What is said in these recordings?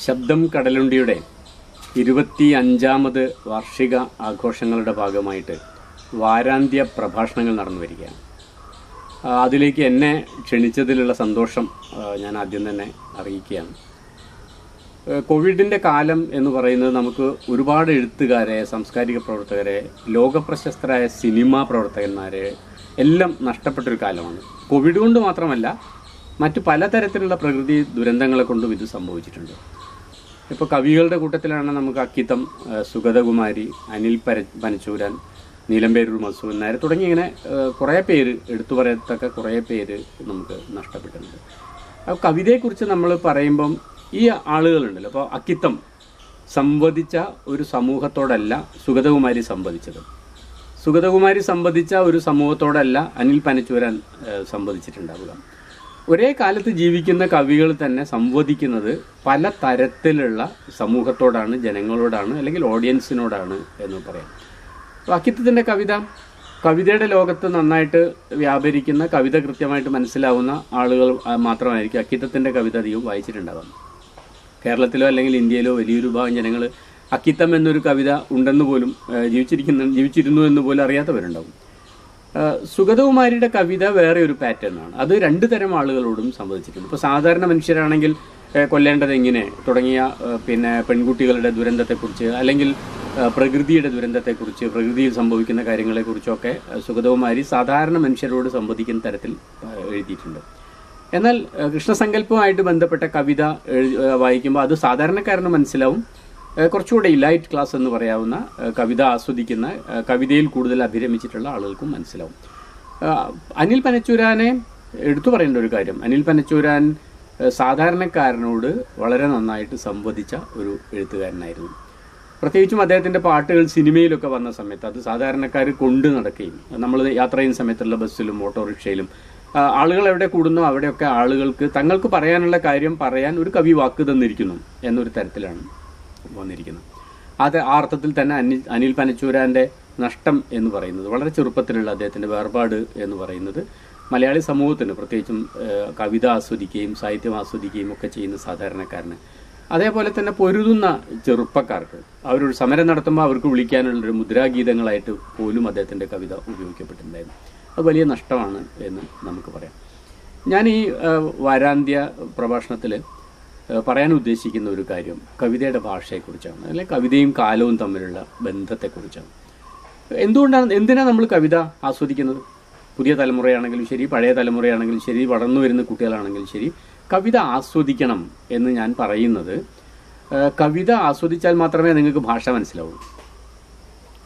ശബ്ദം കടലുണ്ടിയുടെ ഇരുപത്തി അഞ്ചാമത് വാർഷിക ആഘോഷങ്ങളുടെ ഭാഗമായിട്ട് വാരാന്ത്യ പ്രഭാഷണങ്ങൾ നടന്നു വരികയാണ്. അതിലേക്ക് എന്നെ ക്ഷണിച്ചതിലുള്ള സന്തോഷം ഞാൻ ആദ്യം തന്നെ അറിയിക്കുകയാണ്. കോവിഡിന്റെ കാലം എന്ന് പറയുന്നത് നമുക്ക് ഒരുപാട് എഴുത്തുകാരെ സാംസ്കാരിക പ്രവർത്തകരെ ലോകപ്രശസ്തരായ സിനിമാ പ്രവർത്തകന്മാരെ എല്ലാം നഷ്ടപ്പെട്ടൊരു കാലമാണ്. കോവിഡ് കൊണ്ട് മാത്രമല്ല മറ്റു പലതരത്തിലുള്ള പ്രകൃതി ദുരന്തങ്ങളെ കൊണ്ടും ഇത് സംഭവിച്ചിട്ടുണ്ട്. ഇപ്പോൾ കവികളുടെ കൂട്ടത്തിലാണ് നമുക്ക് അക്കിത്തം സുഗതകുമാരി അനിൽ പര പനച്ചൂരൻ നീലമ്പേരൂർ മസൂൻ നായർ തുടങ്ങി ഇങ്ങനെ കുറേ പേര് എടുത്തു പറയത്തക്ക കുറേ പേര് നമുക്ക് നഷ്ടപ്പെട്ടിട്ടുണ്ട് അപ്പോൾ കവിതയെക്കുറിച്ച് നമ്മൾ പറയുമ്പം ഈ ആളുകളുണ്ടല്ലോ. അപ്പോൾ അക്കിത്തം സംവദിച്ച ഒരു സമൂഹത്തോടല്ല സുഗതകുമാരി സംവദിച്ചത്. സുഗതകുമാരി സംവദിച്ച ഒരു സമൂഹത്തോടല്ല അനിൽ പനച്ചൂരൻ സംവദിച്ചിട്ടുണ്ടാവുക. ഒരേ കാലത്ത് ജീവിക്കുന്ന കവികൾ തന്നെ സംവദിക്കുന്നത് പല തരത്തിലുള്ള സമൂഹത്തോടാണ് ജനങ്ങളോടാണ് അല്ലെങ്കിൽ ഓഡിയൻസിനോടാണ് എന്ന് പറയാം. വാക്യത്തിന്റെ കവിത കവിതയുടെ ലോകത്ത് നന്നായിട്ട് വ്യാപരിക്കുന്ന കവിത കൃത്യമായിട്ട് മനസ്സിലാവുന്ന ആളുകൾ മാത്രമായിരിക്കും അക്കിത്തത്തിന്റെ കവിത അധികം വായിച്ചിട്ടുണ്ടാവാം. കേരളത്തിലോ അല്ലെങ്കിൽ ഇന്ത്യയിലോ വലിയൊരു ഭാഗം ജനങ്ങൾ അക്കിത്തം എന്നൊരു കവിത ഉണ്ടെന്ന് പോലും ജീവിച്ചിരിക്കുന്ന ജീവിച്ചിരുന്നു എന്ന് പോലും അറിയാത്തവരുണ്ടാവും. സുഗതകുമാരിയുടെ കവിത വേറെ ഒരു പാറ്റേൺ ആണ്. അത് രണ്ടു തരം ആളുകളോടും സംവദിച്ചിട്ടുണ്ട്. ഇപ്പോൾ സാധാരണ മനുഷ്യരാണെങ്കിൽ കൊല്ലേണ്ടത് എങ്ങനെ തുടങ്ങിയ പിന്നെ പെൺകുട്ടികളുടെ ദുരന്തത്തെക്കുറിച്ച് അല്ലെങ്കിൽ പ്രകൃതിയുടെ ദുരന്തത്തെക്കുറിച്ച് പ്രകൃതിയിൽ സംഭവിക്കുന്ന കാര്യങ്ങളെക്കുറിച്ചൊക്കെ സുഗതകുമാരി സാധാരണ മനുഷ്യരോട് സംവദിക്കുന്ന തരത്തിൽ എഴുതിയിട്ടുണ്ട്. എന്നാൽ കൃഷ്ണസങ്കല്പമായിട്ട് ബന്ധപ്പെട്ട കവിത വായിക്കുമ്പോൾ അത് സാധാരണക്കാരന് മനസ്സിലാവും. കുറച്ചുകൂടെ ലൈറ്റ് ക്ലാസ് എന്ന് പറയാവുന്ന കവിത ആസ്വദിക്കുന്ന കവിതയിൽ കൂടുതൽ അഭിരമിച്ചിട്ടുള്ള ആളുകൾക്കും മനസ്സിലാവും. അനിൽ പനച്ചൂരാനെ എടുത്തു പറയേണ്ട ഒരു കാര്യം. അനിൽ പനച്ചൂരാൻ സാധാരണക്കാരനോട് വളരെ നന്നായിട്ട് സംവദിച്ച ഒരു എഴുത്തുകാരനായിരുന്നു. പ്രത്യേകിച്ചും അദ്ദേഹത്തിന്റെ പാട്ടുകൾ സിനിമയിലൊക്കെ വന്ന സമയത്ത് അത് സാധാരണക്കാർ കൊണ്ടു നടക്കുകയും നമ്മൾ യാത്ര ചെയ്യുന്ന സമയത്തുള്ള ബസ്സിലും ഓട്ടോറിക്ഷയിലും ആളുകൾ എവിടെ കൂടുന്നോ അവിടെയൊക്കെ ആളുകൾക്ക് തങ്ങൾക്ക് പറയാനുള്ള കാര്യം പറയാൻ ഒരു കവി വാക്ക് തന്നിരിക്കുന്നു എന്നൊരു തരത്തിലാണ്. വന്നിരിക്കുന്നത് അത് ആ അർത്ഥത്തിൽ തന്നെ അനിൽ അനിൽ പനച്ചൂരാന്റെ നഷ്ടം എന്ന് പറയുന്നത് വളരെ ചെറുപ്പത്തിലുള്ള അദ്ദേഹത്തിന്റെ വേർപാട് എന്ന് പറയുന്നത് മലയാളി സമൂഹത്തിന് പ്രത്യേകിച്ചും കവിത ആസ്വദിക്കുകയും സാഹിത്യം ആസ്വദിക്കുകയും ഒക്കെ ചെയ്യുന്ന സാധാരണക്കാരന്. അതേപോലെ തന്നെ പൊരുതുന്ന ചെറുപ്പക്കാർക്ക് അവരൊരു സമരം നടത്തുമ്പോൾ അവർക്ക് വിളിക്കാനുള്ളൊരു മുദ്രാഗീതങ്ങളായിട്ട് പോലും അദ്ദേഹത്തിന്റെ കവിത ഉപയോഗിക്കപ്പെട്ടിട്ടുണ്ടായിരുന്നു. അത് വലിയ നഷ്ടമാണ് എന്ന് നമുക്ക് പറയാം. ഞാൻ ഈ വാരാന്ത്യ പ്രഭാഷണത്തിൽ പറയാൻ ഉദ്ദേശിക്കുന്ന ഒരു കാര്യം കവിതയുടെ ഭാഷയെക്കുറിച്ചാണ് അല്ലെങ്കിൽ കവിതയും കാലവും തമ്മിലുള്ള ബന്ധത്തെക്കുറിച്ചാണ്. എന്തുകൊണ്ടാണ് എന്തിനാണ് നമ്മൾ കവിത ആസ്വദിക്കുന്നത്? പുതിയ തലമുറയാണെങ്കിലും ശരി പഴയ തലമുറയാണെങ്കിലും ശരി വളർന്നു വരുന്ന കുട്ടികളാണെങ്കിലും ശരി കവിത ആസ്വദിക്കണം എന്ന് ഞാൻ പറയുന്നത് കവിത ആസ്വദിച്ചാൽ മാത്രമേ നിങ്ങൾക്ക് ഭാഷ മനസ്സിലാവൂ.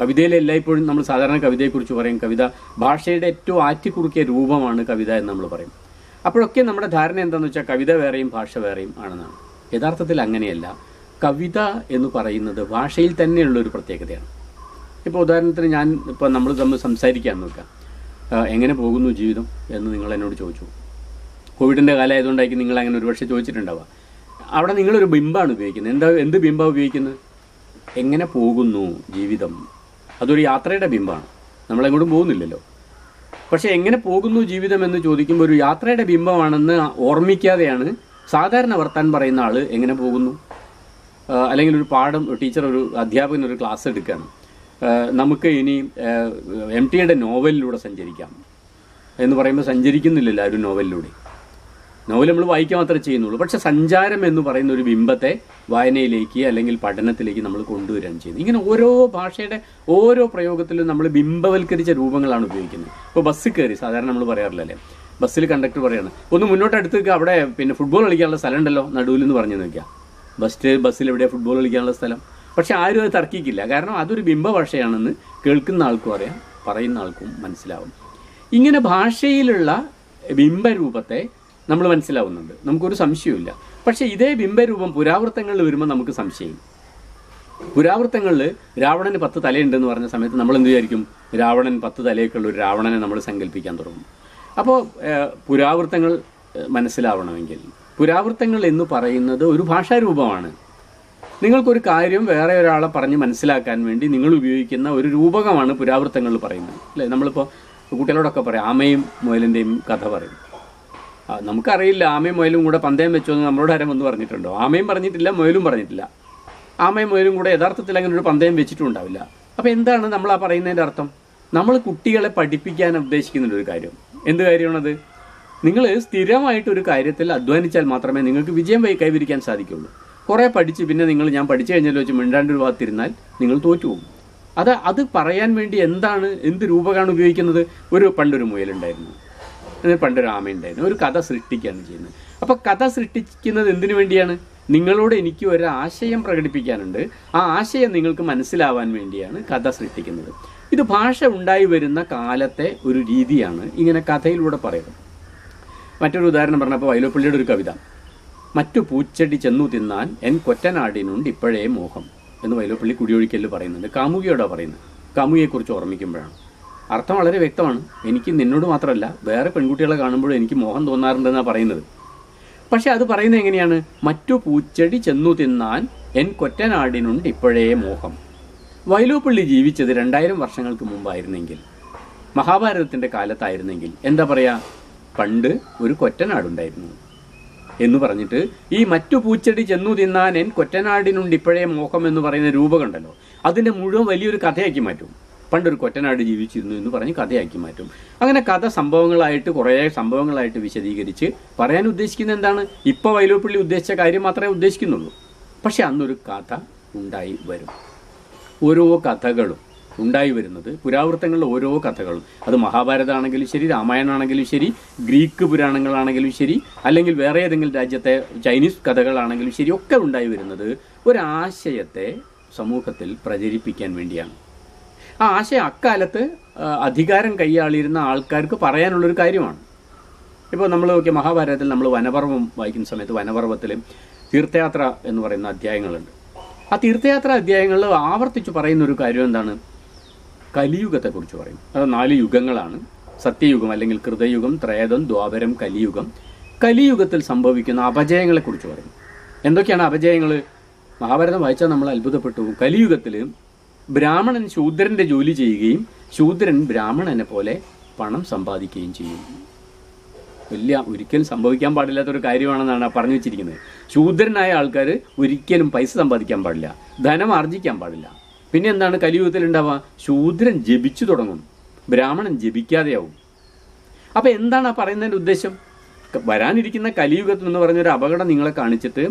കവിതയിൽ എല്ലായ്പ്പോഴും നമ്മൾ സാധാരണ കവിതയെക്കുറിച്ച് പറയും കവിത ഭാഷയുടെ ഏറ്റവും ആറ്റിക്കുറുക്കിയ രൂപമാണ് കവിത എന്ന് നമ്മൾ പറയും. അപ്പോഴൊക്കെ നമ്മുടെ ധാരണ എന്താണെന്ന് വെച്ചാൽ കവിത വേറെയും ഭാഷ വേറെയും ആണെന്നാണ്. യഥാർത്ഥത്തിൽ അങ്ങനെയല്ല. കവിത എന്ന് പറയുന്നത് ഭാഷയിൽ തന്നെയുള്ള ഒരു പ്രത്യേകതയാണ്. ഇപ്പോൾ ഉദാഹരണത്തിന് ഞാൻ ഇപ്പോൾ നമ്മൾ തമ്മിൽ സംസാരിക്കാൻ നോക്കാം എങ്ങനെ പോകുന്നു ജീവിതം എന്ന് നിങ്ങൾ എന്നോട് ചോദിച്ചു. കോവിഡിന്റെ കാലമായതുകൊണ്ടായിരിക്കും നിങ്ങൾ അങ്ങനെ ഒരു ഒരുപക്ഷെ ചോദിച്ചിട്ടുണ്ടാവുക. അവിടെ നിങ്ങളൊരു ബിംബാണ് ഉപയോഗിക്കുന്നത്. എന്താ എന്ത് ബിംബാണ് ഉപയോഗിക്കുന്നത്? എങ്ങനെ പോകുന്നു ജീവിതം? അതൊരു യാത്രയുടെ ബിംബാണ്. നമ്മളെങ്ങോട്ടും പോകുന്നില്ലല്ലോ. പക്ഷെ എങ്ങനെ പോകുന്നു ജീവിതം എന്ന് ചോദിക്കുമ്പോൾ ഒരു യാത്രയുടെ ബിംബമാണെന്ന് ഓർമ്മിക്കാതെയാണ് സാധാരണ വർത്താൻ പറയുന്ന ആൾ എങ്ങനെ പോകുന്നു? അല്ലെങ്കിൽ ഒരു പാഠം ടീച്ചർ ഒരു അധ്യാപകൻ ഒരു ക്ലാസ് എടുക്കുകയാണ്. നമുക്ക് ഇനി എം ടിയുടെ നോവലിലൂടെ സഞ്ചരിക്കാം. എന്ന് പറയുമ്പോൾ സഞ്ചരിക്കുന്നില്ലല്ലോ ആ ഒരു നോവലിലൂടെ. നോവൽ നമ്മൾ വായിക്കാൻ മാത്രമേ ചെയ്യുന്നുള്ളൂ. പക്ഷെ സഞ്ചാരം എന്ന് പറയുന്ന ഒരു ബിംബത്തെ വായനയിലേക്ക് അല്ലെങ്കിൽ പഠനത്തിലേക്ക് നമ്മൾ കൊണ്ടുവരാൻ ചെയ്യുന്നത്. ഇങ്ങനെ ഓരോ ഭാഷയുടെ ഓരോ പ്രയോഗത്തിലും നമ്മൾ ബിംബവൽക്കരിച്ച രൂപങ്ങളാണ് ഉപയോഗിക്കുന്നത്. ഇപ്പോൾ ബസ്സിൽ കയറി സാധാരണ നമ്മൾ പറയാറില്ലല്ലേ? ബസ്സിൽ കണ്ടക്ടർ പറയാണ് ഒന്ന് മുന്നോട്ട് അടുത്ത് അവിടെ പിന്നെ ഫുട്ബോൾ കളിക്കാനുള്ള സ്ഥലം ഉണ്ടല്ലോ നടുവിൽ എന്ന് പറഞ്ഞു നിൽക്കുക. ബസ് ബസ്സിൽ എവിടെയാണ് ഫുട്ബോൾ കളിക്കാനുള്ള സ്ഥലം? പക്ഷെ ആരും അത് തർക്കിക്കില്ല. കാരണം അതൊരു ബിംബഭാഷയാണെന്ന് കേൾക്കുന്ന ആൾക്കും അറിയാം പറയുന്ന ആൾക്കും മനസ്സിലാവും. ഇങ്ങനെ ഭാഷയിലുള്ള ബിംബരൂപത്തെ നമ്മൾ മനസ്സിലാവുന്നുണ്ട്. നമുക്കൊരു സംശയവുമില്ല. പക്ഷേ ഇതേ ബിംബരൂപം പുരാവൃത്തങ്ങളിൽ വരുമ്പോൾ നമുക്ക് സംശയം. പുരാവൃത്തങ്ങളിൽ രാവണന് പത്ത് തലയുണ്ടെന്ന് പറഞ്ഞ സമയത്ത് നമ്മൾ എന്ത് വിചാരിക്കും? രാവണൻ പത്ത് തലയൊക്കെയുള്ള ഒരു രാവണനെ നമ്മൾ സങ്കല്പിക്കാൻ തുടങ്ങും. അപ്പോൾ പുരാവൃത്തങ്ങൾ മനസ്സിലാവണമെങ്കിൽ. പുരാവൃത്തങ്ങൾ എന്ന് പറയുന്നത് ഒരു ഭാഷാരൂപമാണ്. നിങ്ങൾക്കൊരു കാര്യം വേറെ ഒരാളെ പറഞ്ഞ് മനസ്സിലാക്കാൻ വേണ്ടി നിങ്ങൾ ഉപയോഗിക്കുന്ന ഒരു രൂപകമാണ് പുരാവൃത്തങ്ങൾ പറയുന്നത്. അല്ലേ? നമ്മളിപ്പോൾ കുട്ടികളോടൊക്കെ പറയാം ആമയും മുയലിന്റെയും കഥ പറയും. നമുക്കറിയില്ല. ആമയും മുയലും കൂടെ പന്തയം വെച്ചോന്ന് നമ്മളോട് ആരും വന്ന് പറഞ്ഞിട്ടുണ്ടോ? ആമയും പറഞ്ഞിട്ടില്ല മുയലും പറഞ്ഞിട്ടില്ല. ആമയും മുയലും കൂടെ യഥാർത്ഥത്തിൽ അങ്ങനെ ഒരു പന്തയം വെച്ചിട്ടും ഉണ്ടാവില്ല. അപ്പോൾ എന്താണ് നമ്മൾ ആ പറയുന്നതിന്റെ അർത്ഥം? നമ്മൾ കുട്ടികളെ പഠിപ്പിക്കാൻ ഉദ്ദേശിക്കുന്നുണ്ട് ഒരു കാര്യം. എന്ത് കാര്യമാണത്? നിങ്ങൾ സ്ഥിരമായിട്ട് ഒരു കാര്യത്തിൽ അധ്വാനിച്ചാൽ മാത്രമേ നിങ്ങൾക്ക് വിജയം കൈവരിക്കാൻ സാധിക്കുള്ളൂ. കുറേ പഠിച്ച് പിന്നെ നിങ്ങൾ ഞാൻ പഠിച്ചു കഴിഞ്ഞാൽ വെച്ച് മിണ്ടാണ്ട് ഒരു ഭാഗത്തിരുന്നാൽ നിങ്ങൾ തോറ്റുപോകും. അത് അത് പറയാൻ വേണ്ടി എന്താണ് എന്ത് രൂപകാണ് ഉപയോഗിക്കുന്നത്? ഒരു പണ്ടൊരു മുയലുണ്ടായിരുന്നു. എന്നിട്ട് പണ്ടൊരു ഉണ്ടായിരുന്നു ഒരു കഥ സൃഷ്ടിക്കുകയാണ് ചെയ്യുന്നത്. അപ്പോൾ കഥ സൃഷ്ടിക്കുന്നത് എന്തിനു വേണ്ടിയാണ്? നിങ്ങളോട് എനിക്ക് ഒരു ആശയം പ്രകടിപ്പിക്കാനുണ്ട്. ആ ആശയം നിങ്ങൾക്ക് മനസ്സിലാവാൻ വേണ്ടിയാണ് കഥ സൃഷ്ടിക്കുന്നത്. ഇത് ഭാഷ ഉണ്ടായി വരുന്ന കാലത്തെ ഒരു രീതിയാണ് ഇങ്ങനെ കഥയിലൂടെ പറയുന്നത്. മറ്റൊരു ഉദാഹരണം പറഞ്ഞപ്പോൾ വൈലോപ്പള്ളിയുടെ ഒരു കവിത. മറ്റു പൂച്ചെടി ചെന്നു തിന്നാൻ എൻ കൊറ്റനാടിനുണ്ട് ഇപ്പോഴേ മോഹം എന്ന് വൈലോപ്പള്ളി കുടിയൊഴിക്കലിൽ പറയുന്നുണ്ട്. കാമുകിയോടാ പറയുന്നത്. കാമുകിയെക്കുറിച്ച് ഓർമ്മിക്കുമ്പോഴാണ്. അർത്ഥം വളരെ വ്യക്തമാണ്. എനിക്ക് നിന്നോട് മാത്രമല്ല വേറെ പെൺകുട്ടികളെ കാണുമ്പോഴും എനിക്ക് മോഹം തോന്നാറുണ്ടെന്നാണ് പറയുന്നത്. പക്ഷെ അത് പറയുന്നത് എങ്ങനെയാണ്? മറ്റു പൂച്ചെടി ചെന്നു തിന്നാൻ എൻ കൊറ്റനാടിനുണ്ട് ഇപ്പോഴേ മോഹം. വൈലോപ്പള്ളി ജീവിച്ചത് രണ്ടായിരം വർഷങ്ങൾക്ക് മുമ്പായിരുന്നെങ്കിൽ മഹാഭാരതത്തിന്റെ കാലത്തായിരുന്നെങ്കിൽ എന്താ പറയുക പണ്ട് ഒരു കൊറ്റനാടുണ്ടായിരുന്നു. എന്ന് പറഞ്ഞിട്ട് ഈ മറ്റു പൂച്ചെടി ചെന്നു തിന്നാൻ എൻ കൊറ്റനാടിനുണ്ട് ഇപ്പോഴേ മോഹം എന്ന് പറയുന്ന രൂപകണ്ടല്ലോ അതിന്റെ മുഴുവൻ വലിയൊരു കഥയാക്കി മാറ്റും. പണ്ടൊരു കൊറ്റനാട് ജീവിച്ചിരുന്നു എന്ന് പറഞ്ഞ് കഥയാക്കി മാറ്റും. അങ്ങനെ കഥ സംഭവങ്ങളായിട്ട് കുറേ സംഭവങ്ങളായിട്ട് വിശദീകരിച്ച് പറയാൻ ഉദ്ദേശിക്കുന്ന എന്താണ്? ഇപ്പോൾ വൈലോപ്പള്ളി ഉദ്ദേശിച്ച കാര്യം മാത്രമേ ഉദ്ദേശിക്കുന്നുള്ളൂ. പക്ഷെ അന്നൊരു കഥ ഉണ്ടായി വരും. ഓരോ കഥകളും ഉണ്ടായി വരുന്നത് പുരാവൃത്തങ്ങളിലെ ഓരോ കഥകളും. അത് മഹാഭാരതമാണെങ്കിലും ശരി രാമായണമാണെങ്കിലും ശരി ഗ്രീക്ക് പുരാണങ്ങളാണെങ്കിലും ശരി അല്ലെങ്കിൽ വേറെ ഏതെങ്കിലും രാജ്യത്തെ ചൈനീസ് കഥകളാണെങ്കിലും ശരി ഒക്കെ ഉണ്ടായി വരുന്നത് ഒരാശയത്തെ സമൂഹത്തിൽ പ്രചരിപ്പിക്കാൻ വേണ്ടിയാണ്. ആ ആശയം അക്കാലത്ത് അധികാരം കൈയാളിയിരുന്ന ആൾക്കാർക്ക് പറയാനുള്ളൊരു കാര്യമാണ്. ഇപ്പോൾ നമ്മൾ നോക്കിയ മഹാഭാരതത്തിൽ നമ്മൾ വനപർവം വായിക്കുന്ന സമയത്ത് വനപർവത്തിൽ തീർത്ഥയാത്ര എന്ന് പറയുന്ന അധ്യായങ്ങളുണ്ട്. ആ തീർത്ഥയാത്ര അധ്യായങ്ങളിൽ ആവർത്തിച്ച് പറയുന്ന ഒരു കാര്യം എന്താണ്? കലിയുഗത്തെക്കുറിച്ച് പറയും. അത് നാല് യുഗങ്ങളാണ്. സത്യയുഗം അല്ലെങ്കിൽ കൃതയുഗം ത്രേതം ദ്വാപരം കലിയുഗം. കലിയുഗത്തിൽ സംഭവിക്കുന്ന അപജയങ്ങളെക്കുറിച്ച് പറയും. എന്തൊക്കെയാണ് അപജയങ്ങൾ മഹാഭാരതം വായിച്ചാൽ നമ്മൾ അത്ഭുതപ്പെട്ടു. കലിയുഗത്തിൽ ബ്രാഹ്മണൻ ശൂദ്രന്റെ ജോലി ചെയ്യുകയും ശൂദ്രൻ ബ്രാഹ്മണനെ പോലെ പണം സമ്പാദിക്കുകയും ചെയ്യും. വലിയ ഒരിക്കലും സംഭവിക്കാൻ പാടില്ലാത്തൊരു കാര്യമാണെന്നാണ് പറഞ്ഞു വെച്ചിരിക്കുന്നത്. ശൂദ്രനായ ആൾക്കാർ ഒരിക്കലും പൈസ സമ്പാദിക്കാൻ പാടില്ല ധനം ആർജിക്കാൻ പാടില്ല. പിന്നെ എന്താണ് കലിയുഗത്തിൽ ഉണ്ടാവുക? ശൂദ്രൻ ജപിച്ചു തുടങ്ങും ബ്രാഹ്മണൻ ജപിക്കാതെയാവും. അപ്പോൾ എന്താണ് ആ പറയുന്നതിന്റെ ഉദ്ദേശം? വരാനിരിക്കുന്ന കലിയുഗത്തിൽ എന്ന് പറഞ്ഞൊരു അപകടം നിങ്ങളെ കാണിച്ചിട്ട്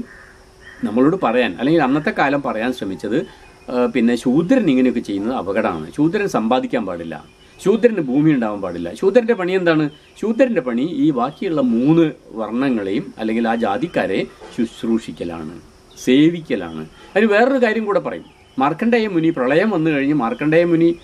നമ്മളോട് പറയാൻ അല്ലെങ്കിൽ അന്നത്തെ കാലം പറയാൻ ശ്രമിച്ചത് പിന്നെ ശൂദ്രൻ ഇങ്ങനെയൊക്കെ ചെയ്യുന്നത് അപകടമാണ്. ശൂദ്രൻ സമ്പാദിക്കാൻ പാടില്ല. ശൂദ്രന് ഭൂമി ഉണ്ടാവാൻ പാടില്ല. ശൂദ്രന്റെ പണി എന്താണ്? ശൂദ്രന്റെ പണി ഈ ബാക്കിയുള്ള മൂന്ന് വർണങ്ങളെയും അല്ലെങ്കിൽ ആ ജാതിക്കാരെ ശുശ്രൂഷിക്കലാണ് സേവിക്കലാണ്. അതിന് വേറൊരു കാര്യം കൂടെ പറയും. മാർക്കണ്ഡേയ മുനി പ്രളയം വന്നു കഴിഞ്ഞ് മാർക്കണ്ഡേയ മുനി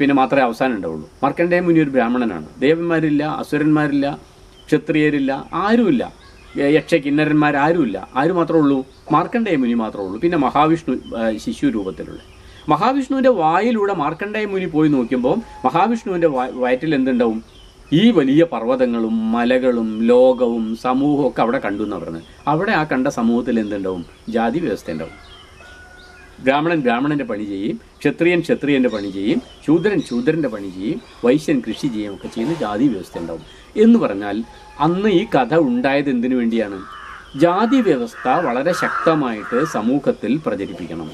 പിന്നെ മാത്രമേ അവസാനം ഉണ്ടാവുള്ളൂ. മാർക്കണ്ഡേയ മുനി ഒരു ബ്രാഹ്മണനാണ്. ദേവന്മാരില്ല അസുരന്മാരില്ല ക്ഷത്രിയരില്ല ആരുമില്ല. യക്ഷ കിന്നരന്മാർ ആരുമില്ല. ആര് മാത്രമേ ഉള്ളൂ? മാർക്കണ്ഡേയ മുനി മാത്രമേ ഉള്ളൂ. പിന്നെ മഹാവിഷ്ണു ശിശു രൂപത്തിലുള്ള. മഹാവിഷ്ണുവിന്റെ വായിലൂടെ മാർക്കണ്ഡേയ മുനി പോയി നോക്കുമ്പോൾ മഹാവിഷ്ണുവിന്റെ വയറ്റിൽ എന്തുണ്ടാവും? ഈ വലിയ പർവതങ്ങളും മലകളും ലോകവും സമൂഹവും ഒക്കെ അവിടെ കണ്ടു എന്ന് പറഞ്ഞത്. അവിടെ ആ കണ്ട സമൂഹത്തിൽ എന്തുണ്ടാവും? ജാതി വ്യവസ്ഥ ഉണ്ടാവും. ബ്രാഹ്മണൻ ബ്രാഹ്മണന്റെ പണി ചെയ്യും ക്ഷത്രിയൻ ക്ഷത്രിയന്റെ പണി ചെയ്യും ശൂദ്രൻ ശൂദ്രന്റെ പണി ചെയ്യും വൈശ്യൻ കൃഷി ചെയ്യും ഒക്കെ ചെയ്യുന്ന ജാതി വ്യവസ്ഥ ഉണ്ടാവും. എന്ന് പറഞ്ഞാൽ അന്ന് ഈ കഥ ഉണ്ടായത് എന്തിനു വേണ്ടിയാണ്? ജാതി വ്യവസ്ഥ വളരെ ശക്തമായിട്ട് സമൂഹത്തിൽ പ്രചരിപ്പിക്കണം.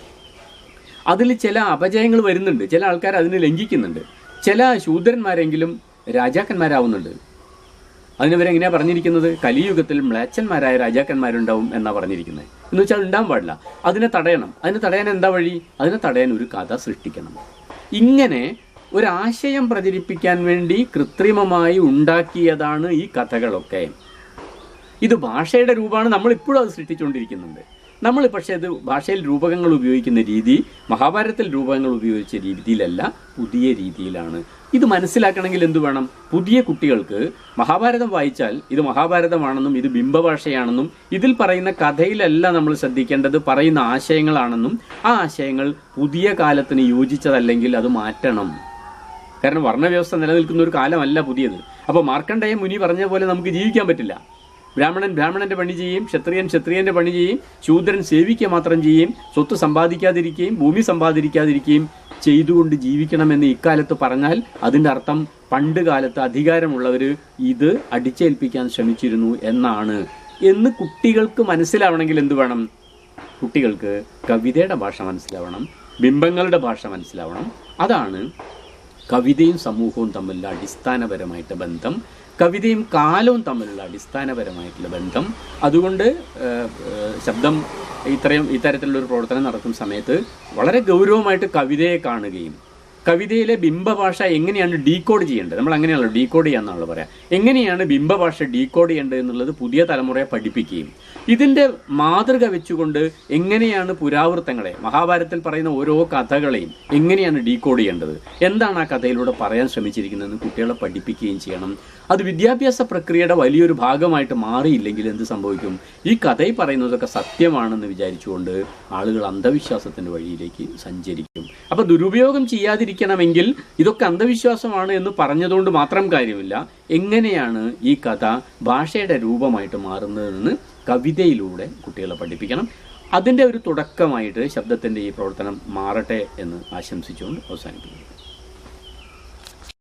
അതിൽ ചില അപജയങ്ങൾ വരുന്നുണ്ട്. ചില ആൾക്കാർ അതിന് ലംഘിക്കുന്നുണ്ട്. ചില ശൂദ്രന്മാരെങ്കിലും രാജാക്കന്മാരാവുന്നുണ്ട്. അതിനവരെങ്ങനെയാണ് പറഞ്ഞിരിക്കുന്നത്? കലിയുഗത്തിൽ മ്ലേച്ഛന്മാരായ രാജാക്കന്മാരുണ്ടാവും എന്നാണ് പറഞ്ഞിരിക്കുന്നത്. എന്ന് വെച്ചാൽ ഉണ്ടാകാൻ പാടില്ല. അതിനെ തടയണം. അതിനെ തടയാൻ എന്താ വഴി? അതിനെ തടയാൻ ഒരു കഥ സൃഷ്ടിക്കണം. ഇങ്ങനെ ഒരു ആശയം പ്രചരിപ്പിക്കാൻ വേണ്ടി കൃത്രിമമായി ഉണ്ടാക്കിയതാണ് ഈ കഥകളൊക്കെ. ഇത് ഭാഷയുടെ രൂപമാണ് നമ്മളിപ്പോഴും അത് സൃഷ്ടിച്ചുകൊണ്ടിരിക്കുന്നുണ്ട്. നമ്മൾ പക്ഷേ അത് ഭാഷയിൽ രൂപകങ്ങൾ ഉപയോഗിക്കുന്ന രീതി മഹാഭാരതത്തിൽ രൂപകങ്ങൾ ഉപയോഗിച്ച രീതിയിലല്ല പുതിയ രീതിയിലാണ്. ഇത് മനസ്സിലാക്കണമെങ്കിൽ എന്തു വേണം? പുതിയ കുട്ടികൾക്ക് മഹാഭാരതം വായിച്ചാൽ ഇത് മഹാഭാരതമാണെന്നും ഇത് ബിംബഭാഷയാണെന്നും ഇതിൽ പറയുന്ന കഥയിലല്ല നമ്മൾ ശ്രദ്ധിക്കേണ്ടത് പറയുന്ന ആശയങ്ങളാണെന്നും ആ ആശയങ്ങൾ പുതിയ കാലത്തിന് യോജിച്ചതല്ലെങ്കിൽ അത് മാറ്റണം. കാരണം വർണവ്യവസ്ഥ നിലനിൽക്കുന്ന ഒരു കാലമല്ല പുതിയത്. അപ്പോൾ മാർക്കണ്ഡേയ മുനി പറഞ്ഞ പോലെ നമുക്ക് ജീവിക്കാൻ പറ്റില്ല. ബ്രാഹ്മണൻ ബ്രാഹ്മണന്റെ പണി ചെയ്യും ക്ഷത്രിയൻ ക്ഷത്രിയന്റെ പണി ചെയ്യും ശൂദ്രൻ സേവിക്കുക മാത്രം ചെയ്യും സ്വത്ത് സമ്പാദിക്കാതിരിക്കുകയും ഭൂമി സമ്പാദിക്കാതിരിക്കുകയും ചെയ്തുകൊണ്ട് ജീവിക്കണമെന്ന് ഇക്കാലത്ത് പറഞ്ഞാൽ അതിന്റെ അർത്ഥം പണ്ട് കാലത്ത് അധികാരമുള്ളവർ ഇത് അടിച്ചേൽപ്പിക്കാൻ ശ്രമിച്ചിരുന്നു എന്നാണ്. എന്ന് കുട്ടികൾക്ക് മനസ്സിലാവണമെങ്കിൽ എന്ത് വേണം? കുട്ടികൾക്ക് കവിതയുടെ ഭാഷ മനസ്സിലാവണം ബിംബങ്ങളുടെ ഭാഷ മനസ്സിലാവണം. അതാണ് കവിതയും സമൂഹവും തമ്മിലുള്ള അടിസ്ഥാനപരമായിട്ട് ബന്ധം കവിതയും കാലവും തമ്മിലുള്ള അടിസ്ഥാനപരമായിട്ടുള്ള ബന്ധം. അതുകൊണ്ട് ശബ്ദം ഇത്രയും ഇത്തരത്തിലുള്ള ഒരു പ്രവർത്തനം നടക്കുന്ന സമയത്ത് വളരെ ഗൗരവമായിട്ട് കവിതയെ കാണുകയും കവിതയിലെ ബിംബഭാഷ എങ്ങനെയാണ് ഡീകോഡ് ചെയ്യേണ്ടത്? നമ്മൾ അങ്ങനെയാണല്ലോ ഡീകോഡ് ചെയ്യാന്നാണല്ലോ പറയാം. എങ്ങനെയാണ് ബിംബഭാഷ ഡീകോഡ് ചെയ്യേണ്ടത് എന്നുള്ളത് പുതിയ തലമുറയെ പഠിപ്പിക്കുകയും ഇതിന്റെ മാതൃക വെച്ചുകൊണ്ട് എങ്ങനെയാണ് പുരാവൃത്തങ്ങളെ മഹാഭാരതത്തിൽ പറയുന്ന ഓരോ കഥകളെയും എങ്ങനെയാണ് ഡീകോഡ് ചെയ്യേണ്ടത്? എന്താണ് ആ കഥയിലൂടെ പറയാൻ ശ്രമിച്ചിരിക്കുന്നതെന്ന് കുട്ടികളെ പഠിപ്പിക്കുകയും ചെയ്യണം. അത് വിദ്യാഭ്യാസ പ്രക്രിയയുടെ വലിയൊരു ഭാഗമായിട്ട് മാറിയില്ലെങ്കിൽ എന്ത് സംഭവിക്കും? ഈ കഥയിൽ പറയുന്നതൊക്കെ സത്യമാണെന്ന് വിചാരിച്ചുകൊണ്ട് ആളുകൾ അന്ധവിശ്വാസത്തിന്റെ വഴിയിലേക്ക് സഞ്ചരിക്കും. അപ്പോൾ ദുരുപയോഗം ചെയ്യാതിരിക്കണമെങ്കിൽ ഇതൊക്കെ അന്ധവിശ്വാസമാണ് എന്ന് പറഞ്ഞതുകൊണ്ട് മാത്രം കാര്യമില്ല. എങ്ങനെയാണ് ഈ കഥ ഭാഷയുടെ രൂപമായിട്ട് മാറുന്നതെന്ന് കവിതയിലൂടെ കുട്ടികളെ പഠിപ്പിക്കണം. അതിന്റെ ഒരു തുടക്കമായിട്ട് ശബ്ദത്തിന്റെ ഈ പ്രവർത്തനം മാറട്ടെ എന്ന് ആശംസിച്ചുകൊണ്ട് അവസാനിപ്പിക്കുന്നു.